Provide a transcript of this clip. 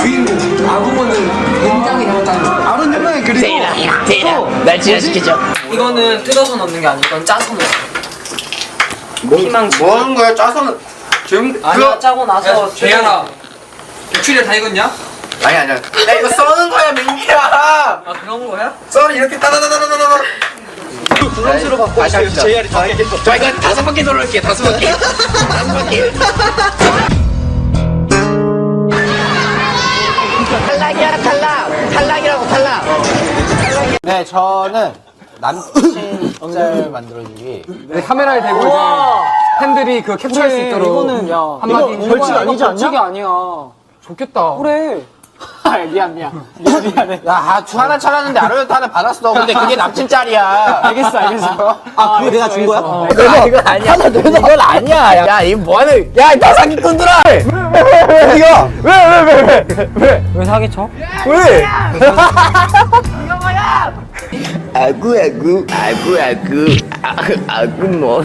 주인공 아구몬은 굉장히 잘못하는 거. 아론님은 그리고 대라 대라 날 지나시키죠 이거는 뜯어서 넣는 게 아니고 이건 짜서 넣어. 희망지. 뭐 하는 거야? 짜서는 지금 아니야 짜고 나서 재현아 고추를 다 익었냐? 아니 아니야. 야 이거 써는 거야 민기야. 아 그런 거야? 써는 이렇게 따다다다다다다. 부담스러워 갖고 다시 합시다. 저 이거 다섯 바퀴 돌아올게요 다섯 바퀴 다섯 바퀴 탈락 탈락이라고 탈락 네, 저는 남친 짤 만들어주기. 내 카메라에 대고 이제 팬들이 그 캡처할 수 있도록 이거는 야 한마디 이거 벌칙 아니지 않냐? 벌칙이 아니야. 좋겠다 그래. 아 미안 미안. 미안 미안해. 야, 주 하나 찾았는데 아르바이트 하나 받았어. 근데 그게 남친 짤이야. 알겠어 알겠어. 아, 그거 내가 준 거야? 어, 이거 이건 아니야. 이건 아니야. 야. 이거 뭐하는 야너 사기꾼들아 어디가? 왜 사기쳐? 왜? 아구 아구. 아구 아구. 아, 아구 뭐